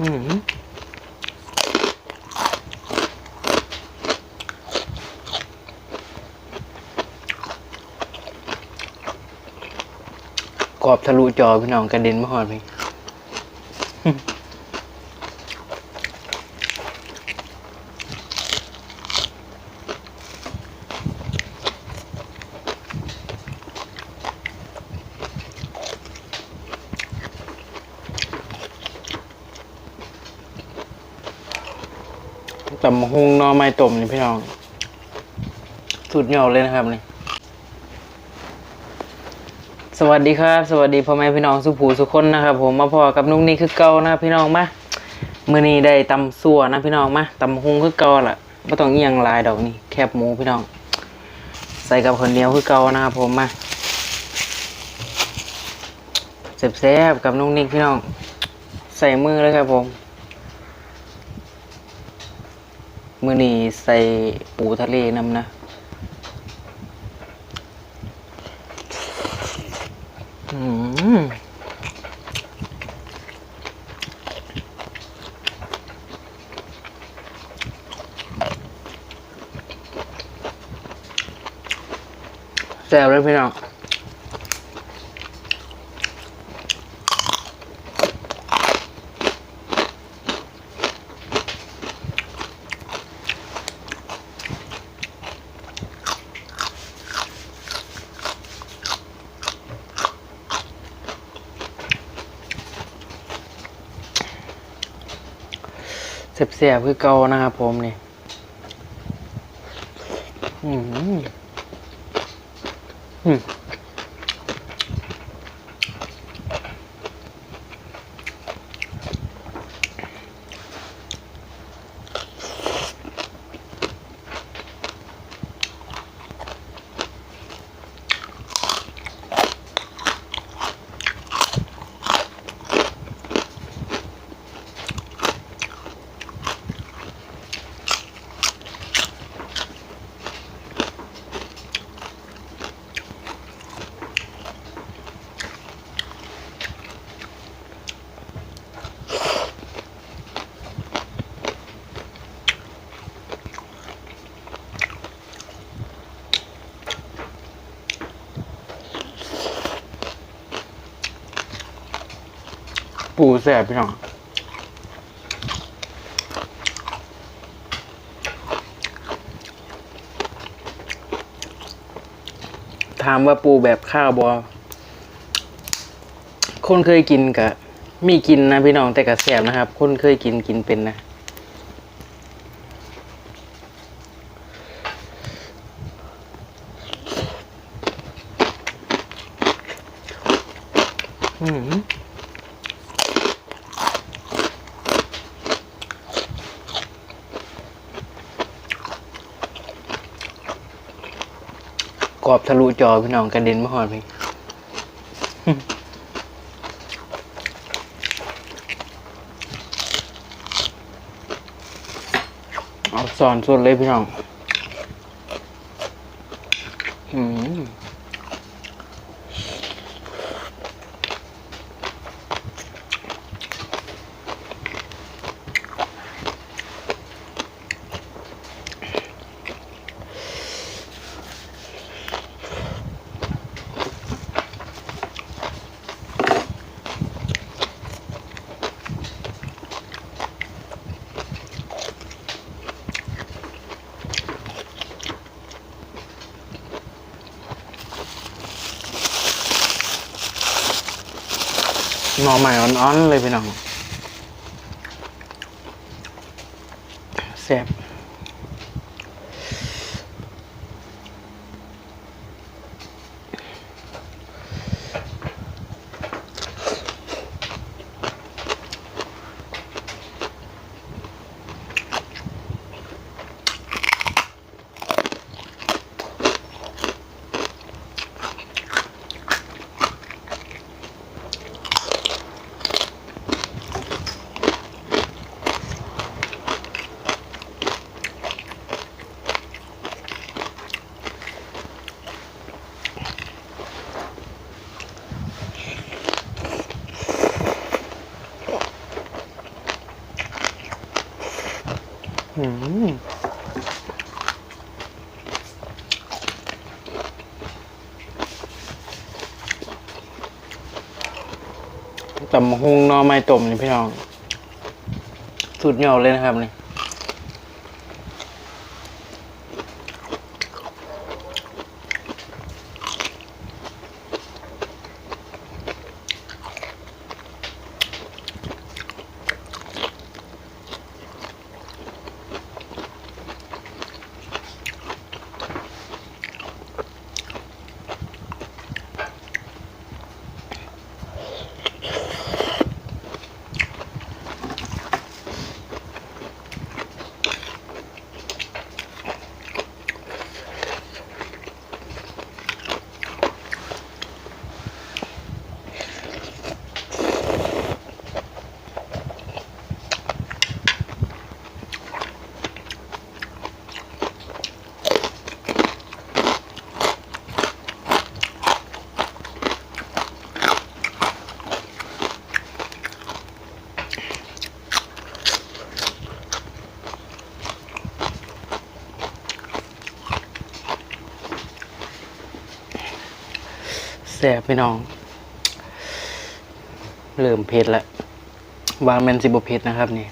อืมกรอบทะลุจอพี่น้องกระเด็นมาหอดพี่ ตำหุงนอไม้ต้มนี่พี่น้องสุดยอดเลยนะครับนี่สวัสดีครับ สวัสดีพ่อแม่พี่น้องสุภูสุคนนะครับ ผมมาพอกับนุ๊กนี่คือเก่านะครับพี่น้องมามื้อนี้ได้ตำซั่วนะพี่น้องมาตำหุงคือเก่าล่ะบ่ต้องเอียงลายดอกนี่แคบหมูพี่น้อง ใส่กับข้าวเหนียวคือเก่านะครับผมมาแซ่บๆกับนุ๊กนิกพี่น้อง ใส่มือเลยครับผม มื่อนี้ใส่ปูทะเลนำนะแซ่บเลยพี่น้อง เสียบๆคือเกานะครับผมนี่อืมอืม ปูแสบพี่น้องถามว่าปูแบบข้าวบอคนเคยกินกะมีกินนะพี่น้องแต่กะแสบนะครับ คนเคยกินกินเป็นนะ อืม กรอบทะลุจอพี่น้องกระเด็นมาหอดพี่เอาสอนสุดเลยพี่น้อง อืม หน่อใหม่อ่อนๆเลยพี่น้องแซ่บ ตำหุงหนอไม้ต้มนี่พี่น้อง สุดยอดเลยนะครับนี่ แสบพี่น้อง เริ่มเผ็ดแล้ววางแมนสิบเผ็ดนะครับนี่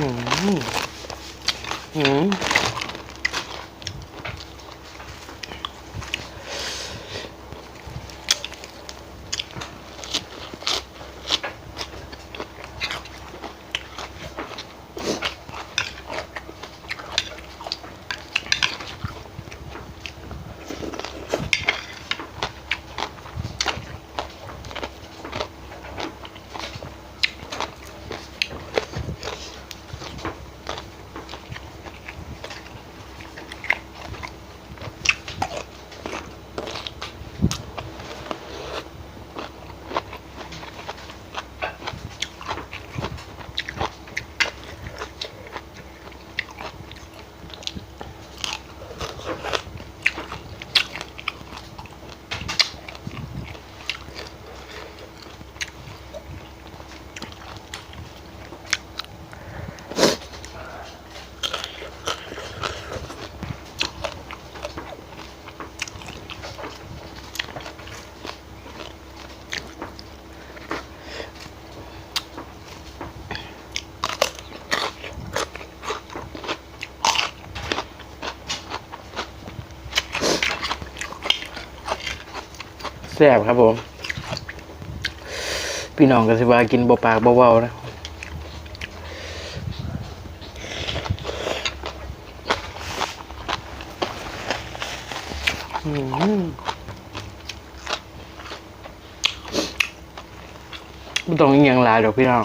อืม อื แซ่บครับผม พี่น้องก็สิว่ากินบ่ปากบ่เว้านะไม่ต้องอิหยังหลายดอกพี่น้อง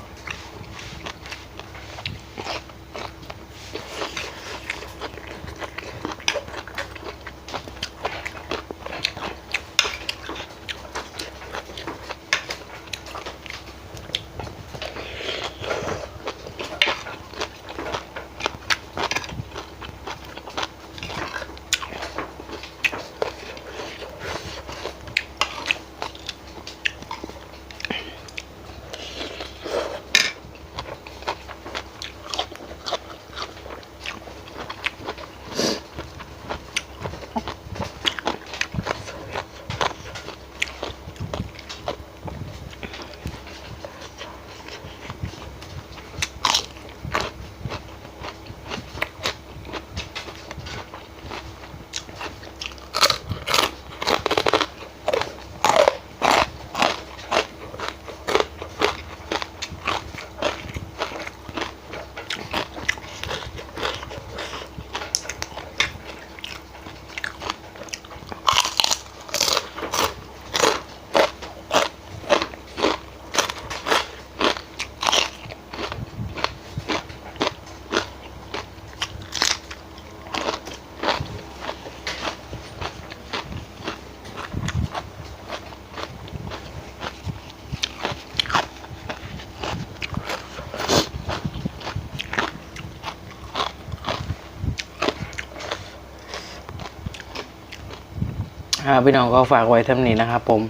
พี่น้องก็ฝากไว้ท่านี้นะครับผม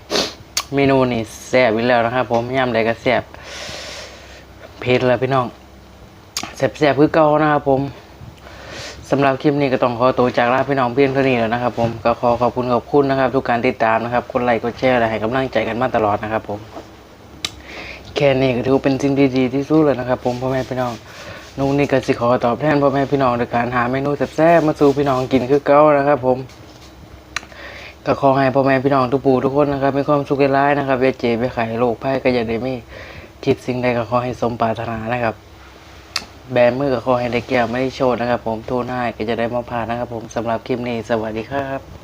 เมนูนี่แซ่บอีกแล้วนะครับผมย่ำใดก็แซ่บเผ็ดแล้วพี่น้องแซ่บๆคือเก่านะครับผมสำหรับคลิปนี้ก็ต้องขอตัวจากลาพี่น้องเพียงเท่านี้แล้วนะครับผมก็ขอขอบคุณขอบคุณนะครับ ทุกการติดตามนะครับกดไลค์กดแชร์และให้กำลังใจกันมาตลอดนะครับผมแค่นี้ก็ถือเป็นสิ่งดีๆที่สุดเลยนะครับ ผมพ่อแม่พี่น้องนุ้งนี่ก็สิขอตอบแทนพ่อแม่พี่น้องโดยการหาเมนูแซ่บๆมาสู่พี่น้องกินคือเก่านะครับ ผม ก็ขอให้พ่อแม่พี่น้องทุกปู่ทุกคนนะครับมีความสุขร้ายนะครับเวเจไปไขโรคไพ่ก็อย่าได้มีคิดสิ่งใดก็ขอให้สมปรารถนานะครับ แบมือก็ขอให้ได้เกี่ยวไม่ได้โชดนะครับ ผมทูนให้ก็จะได้มาผ่านนะครับ ผมสำหรับคลิปนี้สวัสดีครับ